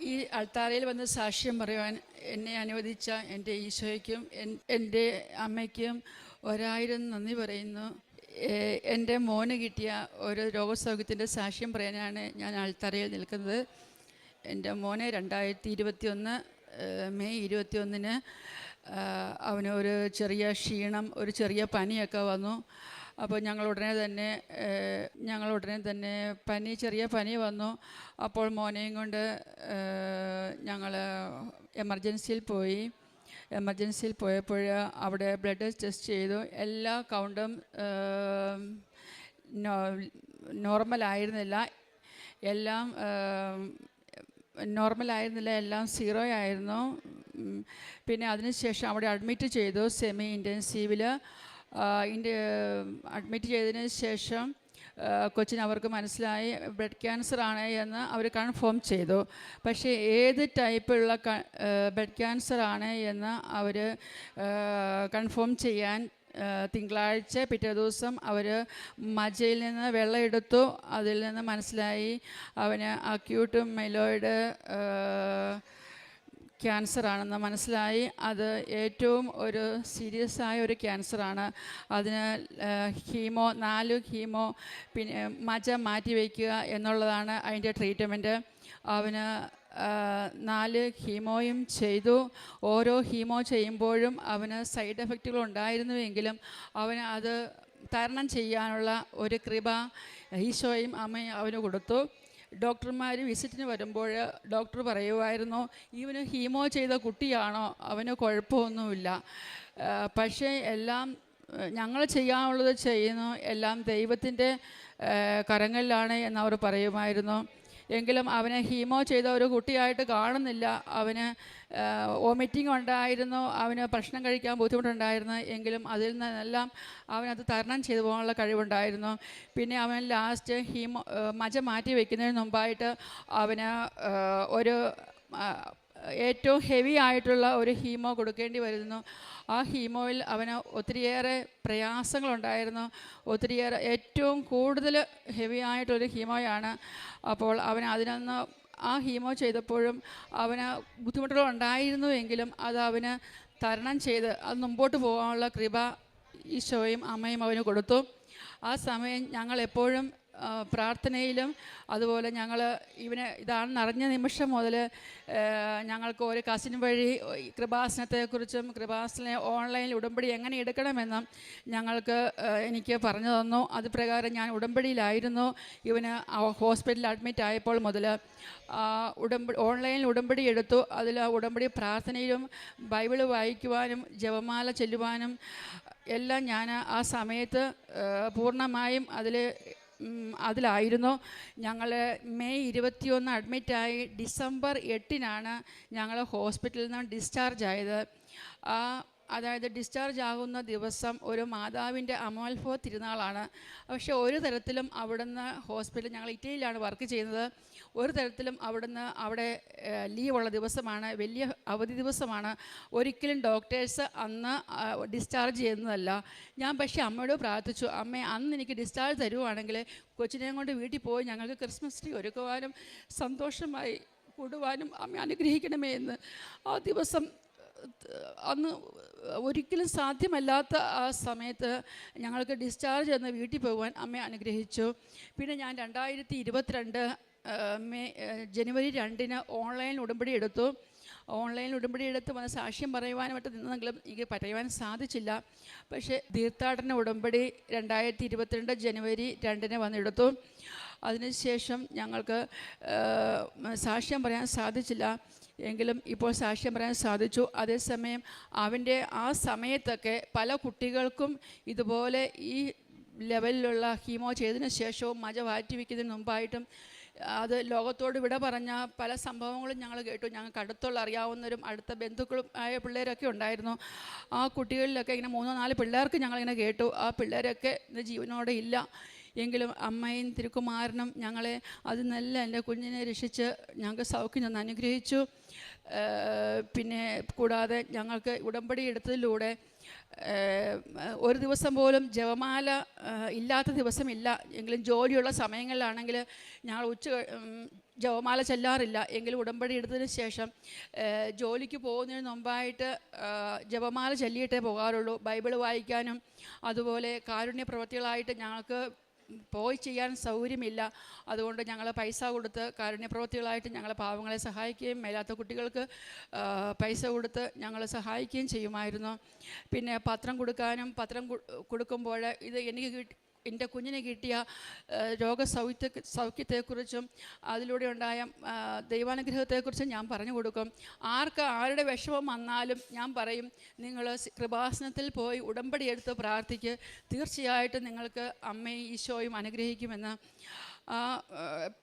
ഈ അൾത്താരയിൽ വന്ന് സാക്ഷ്യം പറയുവാൻ എന്നെ അനുവദിച്ച എന്റെ ഈശോയ്ക്കും എന്റെ അമ്മയ്ക്കും ഒരായിരം നന്ദി പറയുന്നു. എന്റെ മോന് കിട്ടിയ ഒരു രോഗസൗഖ്യത്തിന്റെ സാക്ഷ്യം പറയാനാണ് ഞാൻ അൾത്താരയിൽ നിൽക്കുന്നത്. എന്റെ മോനെ രണ്ടായിരത്തി ഇരുപത്തി ഒന്ന് മെയ് ഇരുപത്തി ഒന്നിന് അവന് ഒരു ചെറിയ ക്ഷീണം ഒരു ചെറിയ പനിയൊക്കെ വന്നു. അപ്പോൾ ഞങ്ങൾ ഉടനെ തന്നെ ഞങ്ങൾ ഉടനെ തന്നെ പനി ചെറിയ പനി വന്നു. അപ്പോൾ മോനെയും കൊണ്ട് ഞങ്ങൾ എമർജൻസിയിൽ പോയി. എമർജൻസിയിൽ പോയപ്പോൾ അവിടെ ബ്ലഡ് ടെസ്റ്റ് ചെയ്തു. എല്ലാ കൗണ്ടും നോർമലായിരുന്നില്ല. എല്ലാം നോർമലായിരുന്നില്ല. എല്ലാം സീറോ ആയിരുന്നു. പിന്നെ അതിനുശേഷം അവിടെ അഡ്മിറ്റ് ചെയ്തു സെമി ഇന്റൻസീവിൽ ഇന്റെ അഡ്മിറ്റ് ചെയ്തതിന് ശേഷം കൊച്ചിന് അവർക്ക് മനസ്സിലായി ബ്ലഡ് ക്യാൻസർ ആണ് എന്ന് അവർ കൺഫേം ചെയ്തു. പക്ഷേ ഏത് ടൈപ്പുള്ള ബ്ലഡ് ക്യാൻസർ ആണ് എന്ന് അവർ കൺഫേം ചെയ്യാൻ തിങ്കളാഴ്ച പിറ്റേ ദിവസം അവർ മജയിൽ നിന്ന് വെള്ളം എടുത്തു അതിൽ നിന്ന് മനസ്സിലായി അവന് അക്യൂട്ട് മൈലോയിഡ് ക്യാൻസർ ആണെന്ന് മനസ്സിലായി. അത് ഏറ്റവും ഒരു സീരിയസ് ആയ ഒരു ക്യാൻസറാണ്. അതിന് ഹീമോ നാല് ഹീമോ പിന്നെ മജ മാറ്റി വയ്ക്കുക എന്നുള്ളതാണ് അതിന്റെ ട്രീറ്റ്മെന്റ്. അവന് നാല് ഹീമോയും ചെയ്തു. ഓരോ ഹീമോ ചെയ്യുമ്പോഴും അവന് സൈഡ് എഫക്റ്റുകൾ ഉണ്ടായിരുന്നുവെങ്കിലും അവന് അത് തരണം ചെയ്യാനുള്ള ഒരു കൃപ ഈശോയും അമ്മയും അവന് കൊടുത്തു. ഡോക്ടർമാർ വിസിറ്റിന് വരുമ്പോൾ ഡോക്ടർ പറയുമായിരുന്നു ഇവന് ഹീമോ ചെയ്ത കുട്ടിയാണോ? അവന് കുഴപ്പമൊന്നുമില്ല. പക്ഷേ എല്ലാം ഞങ്ങൾ ചെയ്യാനുള്ളത് ചെയ്യുന്നു. എല്ലാം ദൈവത്തിന്റെ കരങ്ങളിലാണ് എന്നവർ പറയുമായിരുന്നു. എങ്കിലും അവനെ ഹീമോ ചെയ്ത ഒരു കുട്ടിയായിട്ട് കാണുന്നില്ല. അവന് വോമിറ്റിംഗ് ഉണ്ടായിരുന്നു. അവന് ഭക്ഷണം കഴിക്കാൻ ബുദ്ധിമുട്ടുണ്ടായിരുന്നു. എങ്കിലും അതിൽ നിന്നെല്ലാം അവനത് തരണം ചെയ്തു പോകാനുള്ള കഴിവുണ്ടായിരുന്നു. പിന്നെ അവൻ ലാസ്റ്റ് ഹീമോ മജ മാറ്റി വയ്ക്കുന്നതിന് മുമ്പായിട്ട് അവന് ഒരു ഏറ്റവും ഹെവി ആയിട്ടുള്ള ഒരു ഹീമോ കൊടുക്കേണ്ടി വരുന്നു. ആ ഹീമോയിൽ അവന് ഒത്തിരിയേറെ പ്രയാസങ്ങളുണ്ടായിരുന്നു. ഒത്തിരിയേറെ ഏറ്റവും കൂടുതൽ ഹെവി ആയിട്ടൊരു ഹീമോയാണ്. അപ്പോൾ അവൻ അതിനൊന്ന് ആ ഹീമോ ചെയ്തപ്പോഴും അവന് ബുദ്ധിമുട്ടുകൾ ഉണ്ടായിരുന്നു എങ്കിലും അത് അവന് തരണം ചെയ്ത് അത് മുമ്പോട്ട് പോകാനുള്ള കൃപ ഈശോയും അമ്മയും അവന് കൊടുത്തു. ആ സമയം ഞങ്ങൾ എപ്പോഴും പ്രാർത്ഥനയിലും അതുപോലെ ഞങ്ങൾ ഇവന് ഇതാണെന്ന് അറിഞ്ഞ നിമിഷം മുതൽ ഞങ്ങൾക്ക് ഒരു കസിൻ വഴി കൃപാസനത്തെക്കുറിച്ചും കൃപാസന ഓൺലൈനിൽ ഉടമ്പടി എങ്ങനെ എടുക്കണമെന്നും ഞങ്ങൾക്ക് എനിക്ക് പറഞ്ഞു തന്നു. അത് പ്രകാരം ഞാൻ ഉടമ്പടിയിലായിരുന്നു. ഇവന് ഹോസ്പിറ്റലിൽ അഡ്മിറ്റ് ആയപ്പോൾ മുതൽ ഉടമ്പടി ഓൺലൈനിൽ ഉടമ്പടി എടുത്തു. അതിൽ ഉടമ്പടി പ്രാർത്ഥനയിലും ബൈബിൾ വായിക്കുവാനും ജപമാല ചെല്ലുവാനും എല്ലാം ഞാൻ ആ സമയത്ത് പൂർണമായും അതിൽ അതിലായിരുന്നു ഞങ്ങൾ മെയ് ഇരുപത്തിയൊന്ന് അഡ്മിറ്റായി. ഡിസംബർ എട്ടിനാണ് ഞങ്ങൾ ഹോസ്പിറ്റലിൽ നിന്ന് ഡിസ്ചാർജ് ആയത് ആ അതായത് ഡിസ്ചാർജ് ആകുന്ന ദിവസം ഒരു മാതാവിന്റെ അമോൽഫോ തിരുനാളാണ്. പക്ഷേ ഒരു തരത്തിലും അവിടുന്ന് ഹോസ്പിറ്റൽ ഞങ്ങൾ ഇറ്റലിയിലാണ് വർക്ക് ചെയ്യുന്നത്. ഒരു തരത്തിലും അവിടുന്ന് അവിടെ ലീവുള്ള ദിവസമാണ്. വലിയ അവധി ദിവസമാണ്. ഒരിക്കലും ഡോക്ടേഴ്സ് അന്ന് ഡിസ്ചാർജ് ചെയ്യുന്നതല്ല. ഞാൻ പക്ഷേ അമ്മയോട് പ്രാർത്ഥിച്ചു അമ്മ അന്ന് എനിക്ക് ഡിസ്ചാർജ് തരുവാണെങ്കിൽ കൊച്ചിനെയും കൊണ്ട് വീട്ടിൽ പോയി ഞങ്ങൾക്ക് ക്രിസ്മസ് ട്രീ ഒരുക്കുവാനും സന്തോഷമായി കൂടുവാനും അമ്മ അനുഗ്രഹിക്കണമേ എന്ന്. ആ ദിവസം അന്ന് ഒരിക്കലും സാധ്യമല്ലാത്ത ആ സമയത്ത് ഞങ്ങൾക്ക് ഡിസ്ചാർജ് എന്ന് വീട്ടിൽ പോകുവാൻ അമ്മ അനുഗ്രഹിച്ചു. പിന്നെ ഞാൻ രണ്ടായിരത്തി ഇരുപത്തിരണ്ട് മെയ് ജനുവരി രണ്ടിന് ഓൺലൈൻ ഉടമ്പടി എടുത്തു. ഓൺലൈൻ ഉടമ്പടി എടുത്ത് വന്ന് സാക്ഷ്യം പറയുവാനായിട്ട് നിന്നെങ്കിലും എനിക്ക് പറയുവാൻ സാധിച്ചില്ല. പക്ഷേ തീർത്ഥാടന ഉടമ്പടി രണ്ടായിരത്തി ഇരുപത്തിരണ്ട് ജനുവരി രണ്ടിന് വന്നെടുത്തു. അതിനുശേഷം ഞങ്ങൾക്ക് സാക്ഷ്യം പറയാൻ സാധിച്ചില്ല. എങ്കിലും ഇപ്പോൾ സാക്ഷ്യം പറയാൻ സാധിച്ചു. അതേസമയം അവന്റെ ആ സമയത്തൊക്കെ പല കുട്ടികൾക്കും ഇതുപോലെ ഈ ലെവലിലുള്ള ഹീമോ ചെയ്തതിന് ശേഷവും മജ മാറ്റി വയ്ക്കുന്നതിന് മുമ്പായിട്ടും അത് ലോകത്തോട് വിട പറഞ്ഞ പല സംഭവങ്ങളും ഞങ്ങൾ കേട്ടു. ഞങ്ങൾക്ക് അടുത്തുള്ള അറിയാവുന്നവരും അടുത്ത ബന്ധുക്കളും ആയ പിള്ളേരൊക്കെ ഉണ്ടായിരുന്നു. ആ കുട്ടികളിലൊക്കെ ഇങ്ങനെ മൂന്നോ നാല് പിള്ളേർക്ക് ഞങ്ങളിങ്ങനെ കേട്ടു. ആ പിള്ളേരൊക്കെ ഇന്ന് ജീവനോടെ ഇല്ല. എങ്കിലും അമ്മയും തിരുക്കുമാരനും ഞങ്ങളെ അത് നല്ല എന്റെ കുഞ്ഞിനെ രക്ഷിച്ച് ഞങ്ങൾക്ക് സൗഖ്യം തന്ന് അനുഗ്രഹിച്ചു. പിന്നെ കൂടാതെ ഞങ്ങൾക്ക് ഉടമ്പടി എടുത്തതിലൂടെ ഒരു ദിവസം പോലും ജപമാല ഇല്ലാത്ത ദിവസമില്ല. എങ്കിലും ജോലിയുള്ള സമയങ്ങളിലാണെങ്കിൽ ഞങ്ങൾ ഉച്ച ജപമാല ചെല്ലാറില്ല. എങ്കിലും ഉടമ്പടി എടുത്തതിന് ശേഷം ജോലിക്ക് പോകുന്നതിന് മുമ്പായിട്ട് ജപമാല ചൊല്ലിയിട്ടേ പോകാറുള്ളൂ. ബൈബിൾ വായിക്കാനും അതുപോലെ കാരുണ്യ പ്രവൃത്തികളായിട്ട് ഞങ്ങൾക്ക് പോയി ചെയ്യാൻ സൗകര്യമില്ല. അതുകൊണ്ട് ഞങ്ങൾ പൈസ കൊടുത്ത് കാരുണ്യപ്രവൃത്തികളായിട്ട് ഞങ്ങൾ പാവങ്ങളെ സഹായിക്കുകയും മേലാത്ത കുട്ടികൾക്ക് പൈസ കൊടുത്ത് ഞങ്ങൾ സഹായിക്കുകയും ചെയ്യുമായിരുന്നു. പിന്നെ പത്രം കൊടുക്കാനും പത്രം കൊടുക്കുമ്പോൾ ഇത് എനിക്ക് എന്റെ കുഞ്ഞിനെ കിട്ടിയ രോഗ രോഗസൗഖ്യ സൗഖ്യത്തെക്കുറിച്ചും അതിലൂടെ ഉണ്ടായ ദൈവാനുഗ്രഹത്തെക്കുറിച്ചും ഞാൻ പറഞ്ഞു കൊടുക്കും. ആർക്ക് ആരുടെ വിഷമം വന്നാലും ഞാൻ പറയും നിങ്ങൾ കൃപാസനത്തിൽ പോയി ഉടമ്പടി എടുത്ത് പ്രാർത്ഥിക്ക്. തീർച്ചയായിട്ടും നിങ്ങൾക്ക് അമ്മയും ഈശോയും അനുഗ്രഹിക്കുമെന്ന്.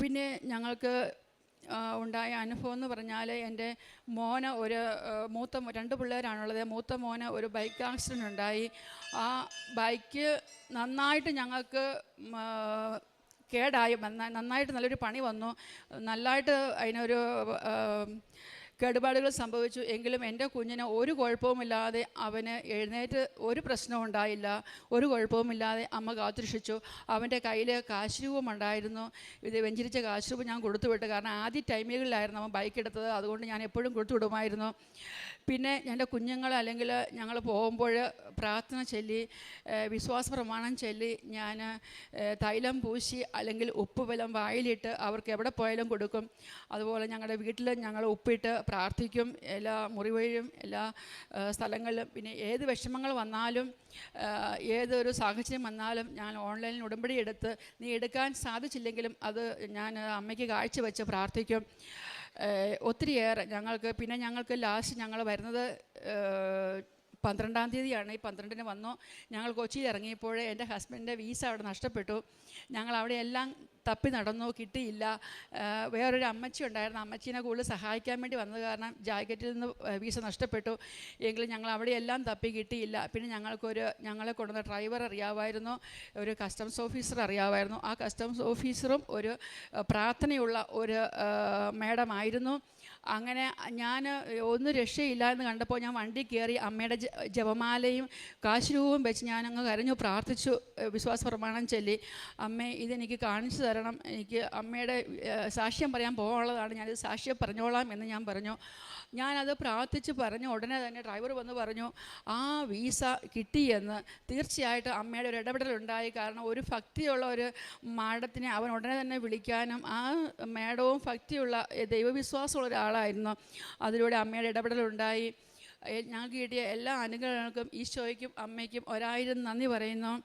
പിന്നെ ഞങ്ങൾക്ക് ഉണ്ടായ അനുഭവം എന്ന് പറഞ്ഞാൽ എന്റെ മോന് ഒരു മൂത്ത രണ്ട് പിള്ളേരാണുള്ളത്. മൂത്ത മോന് ഒരു ബൈക്ക് ആക്സിഡന്റ് ഉണ്ടായി. ആ ബൈക്ക് നന്നായിട്ട് ഞങ്ങൾക്ക് കേടായി. നന്നായിട്ട് നല്ലൊരു പണി വന്നു. നല്ലതായിട്ട് അതിനൊരു കേടുപാടുകൾ സംഭവിച്ചു. എങ്കിലും എന്റെ കുഞ്ഞിന് ഒരു കുഴപ്പവുമില്ലാതെ അവന് എഴുന്നേറ്റ് ഒരു പ്രശ്നവും ഉണ്ടായില്ല. ഒരു കുഴപ്പവുമില്ലാതെ അമ്മ കാത്തുരക്ഷിച്ചു അവന്റെ കയ്യിൽ കാശുരൂപം ഉണ്ടായിരുന്നു. ഇത് വെഞ്ചരിച്ച കാശുരൂപം ഞാൻ കൊടുത്തുവിട്ടു കാരണം ആദ്യ ടൈമുകളിലായിരുന്നു അവൻ ബൈക്ക് എടുത്തത്. അതുകൊണ്ട് ഞാൻ എപ്പോഴും കൊടുത്തുവിടുമായിരുന്നു പിന്നെ എന്റെ കുഞ്ഞുങ്ങൾ അല്ലെങ്കിൽ ഞങ്ങൾ പോകുമ്പോൾ പ്രാർത്ഥന ചൊല്ലി വിശ്വാസ പ്രമാണം ചൊല്ലി ഞാൻ തൈലം പൂശി അല്ലെങ്കിൽ ഉപ്പ് ബലം വായിലിട്ട് അവർക്ക് എവിടെ പോയാലും കൊടുക്കും. അതുപോലെ ഞങ്ങളുടെ വീട്ടിൽ ഞങ്ങൾ ഉപ്പിട്ട് പ്രാർത്ഥിക്കും എല്ലാ മുറിവഴിയും എല്ലാ സ്ഥലങ്ങളിലും പിന്നെ ഏത് വിഷമങ്ങൾ വന്നാലും ഏതൊരു സാഹചര്യം വന്നാലും ഞാൻ ഓൺലൈനിൽ ഉടമ്പടി എടുത്ത് നീ എടുക്കാൻ സാധിച്ചില്ലെങ്കിലും അത് ഞാൻ അമ്മയ്ക്ക് കാഴ്ചവെച്ച് പ്രാർത്ഥിക്കും. ഒത്തിരിയേറെ ഞങ്ങൾക്ക് പിന്നെ ഞങ്ങൾക്ക് ലാസ്റ്റ് ഞങ്ങൾ വരുന്നത് പന്ത്രണ്ടാം തീയതിയാണ് ഈ പന്ത്രണ്ടിന് വന്നു. ഞങ്ങൾ കൊച്ചിയിൽ ഇറങ്ങിയപ്പോൾ എന്റെ ഹസ്ബൻഡിന്റെ വീസ അവിടെ നഷ്ടപ്പെട്ടു. ഞങ്ങൾ അവിടെ എല്ലാം തപ്പി നടന്നു കിട്ടിയില്ല. വേറൊരു അമ്മച്ചി ഉണ്ടായിരുന്നു. അമ്മച്ചീനെ കൂടുതൽ സഹായിക്കാൻ വേണ്ടി വന്നത് കാരണം ജാക്കറ്റിൽ നിന്ന് വീസ നഷ്ടപ്പെട്ടു. എങ്കിലും ഞങ്ങൾ അവിടെ എല്ലാം തപ്പി കിട്ടിയില്ല. പിന്നെ ഞങ്ങൾക്കൊരു ഞങ്ങളെ കൊണ്ടുവന്ന ഡ്രൈവർ അറിയാമായിരുന്നു. ഒരു കസ്റ്റംസ് ഓഫീസർ അറിയാമായിരുന്നു. ആ കസ്റ്റംസ് ഓഫീസറും ഒരു പ്രാർത്ഥനയുള്ള ഒരു മേഡമായിരുന്നു അങ്ങനെ ഞാൻ ഒന്നും രക്ഷയില്ല എന്ന് കണ്ടപ്പോൾ ഞാൻ വണ്ടി കയറി അമ്മയുടെ ജപമാലയും കാശുരൂപവും വെച്ച് ഞാൻ അങ്ങ് കരഞ്ഞു പ്രാർത്ഥിച്ചു വിശ്വാസ പ്രമാണം ചൊല്ലി. അമ്മേ ഇതെനിക്ക് കാണിച്ചു തരണം. എനിക്ക് അമ്മയുടെ സാക്ഷ്യം പറയാൻ പോകാനുള്ളതാണ്. ഞാനിത് സാക്ഷ്യം പറഞ്ഞോളാം എന്ന് ഞാൻ പറഞ്ഞു. ഞാനത് പ്രാർത്ഥിച്ച് പറഞ്ഞു. ഉടനെ തന്നെ ഡ്രൈവർ വന്ന് പറഞ്ഞു ആ വീസ കിട്ടിയെന്ന്. തീർച്ചയായിട്ടും അമ്മയുടെ ഒരു ഇടപെടലുണ്ടായി. കാരണം ഒരു ഭക്തിയുള്ള ഒരു മാഡത്തിനെ അവൻ ഉടനെ തന്നെ വിളിക്കാനും ആ മേഡവും ഭക്തിയുള്ള ദൈവവിശ്വാസമുള്ള ദൈവവിശ്വാസമുള്ള ഒരാളായിരുന്നു അതിലൂടെ അമ്മയുടെ ഇടപെടലുണ്ടായി. ഞങ്ങൾക്ക് കിട്ടിയ എല്ലാ അനുഗ്രഹങ്ങൾക്കും ഈശോയ്ക്കും അമ്മയ്ക്കും ഒരായിരം നന്ദി പറയുന്നു.